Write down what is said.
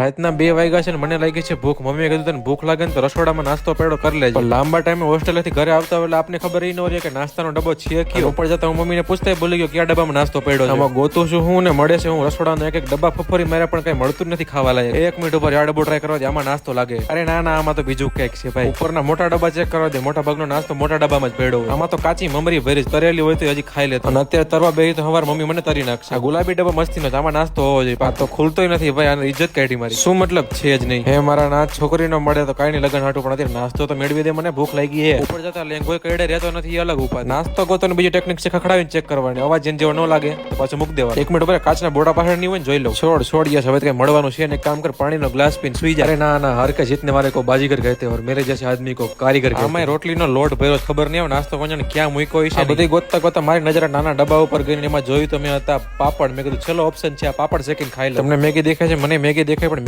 રાતના બે વાગ્યા છે ને મને લાગી છે ભૂખ. મમ્મીએ કીધું તને ભૂખ લાગે ને તો રસોડામાં નાસ્તો પેડો કરી લેજો. લાંબા ટાઈમે હોસ્ટેલથી ઘરે આવતા એટલે આપને ખબર ઈ ન હોય કે નાસ્તાનો ડબ્બો છે કે ઉપર જતા હું મમ્મીને પૂછતા ભૂલી ગયો કયા ડબ્બામાં નાસ્તો પડ્યો છે. આમાં ગોતું છું હું ને મળે છે હું રસોડાનો એક એક ડબ્બા ફફરી મારે પણ કઈ મળતું જ નથી ખાવા લાયક. એક મિનિટ ઉપર આ ડબ્બો ટ્રાય કરવા આમાં નાસ્તો લાગે. અરે ના ના આમાં તો બીજું કંઈક છે ભાઈ. ઉપરના મોટા ડબ્બા ચેક કરવા દે મોટા ભાગનો નાસ્તો મોટા ડબ્બામાં જ પડ્યો આમાં તો કાચી મમરી ભરી તરેલી હોય તો હજી ખાઈ લેતો. અને અત્યારે તરવા બેહી તો હવાર મમ્મી મને તરી નાખશે. ગુલાબી ડબ્બા મસ્તી નો આમાં નાસ્તો હોવો જોઈએ. તો ખુલતો નથી ભાઈ આને ઇજ્જત કાઢી મારી. શું મતલબ છે જ નહીં? હે મારા ના છોકરીનો મળે તો કાઈ નહીં લગન હાટું પણ અત્યારે નાસ્તો તો મેળવી દે મને ભૂખ લાગી હે. ઉપર જતા લેંગો કઈડે રહેતો નથી અલગ ઉપાય નાસ્તો ગોતો બીજી ટેકનિક છે ખખડાવીને ચેક કરવાની. અવાજ જેને જેવો ન લાગે તો પાછો મૂક દેવા એક મિનિટ ઉપર કાચના બોડા પાછળ નહીં હોય જોઈ લો છોડ છોડ યસ હવે કઈ મળવાનું છે ને કામ કર પાણીનો ગ્લાસ પીને સુઈ જાય ના ના હર કે જીતને મારે કો બાજીગર કહેતે ઓર મેરે જૈસે આદમી કો કારીગર આમાં રોટલીનો લોટ ભર્યો ખબર નહીં આવે નાસ્તો કોને ક્યાં મૂક્યો છે આ બધી ગોતતા ગોતતા મારી નજર નાના ડબ્બા ઉપર ગઈને એમાં જોયું તો મેં હતા પાપડ. મેં કીધું ચલો ઓપ્શન છે આ પાપડ શેકીને ખાઈ લો. તમને મેગી દેખાય છે મને મેગી દેખાય પણ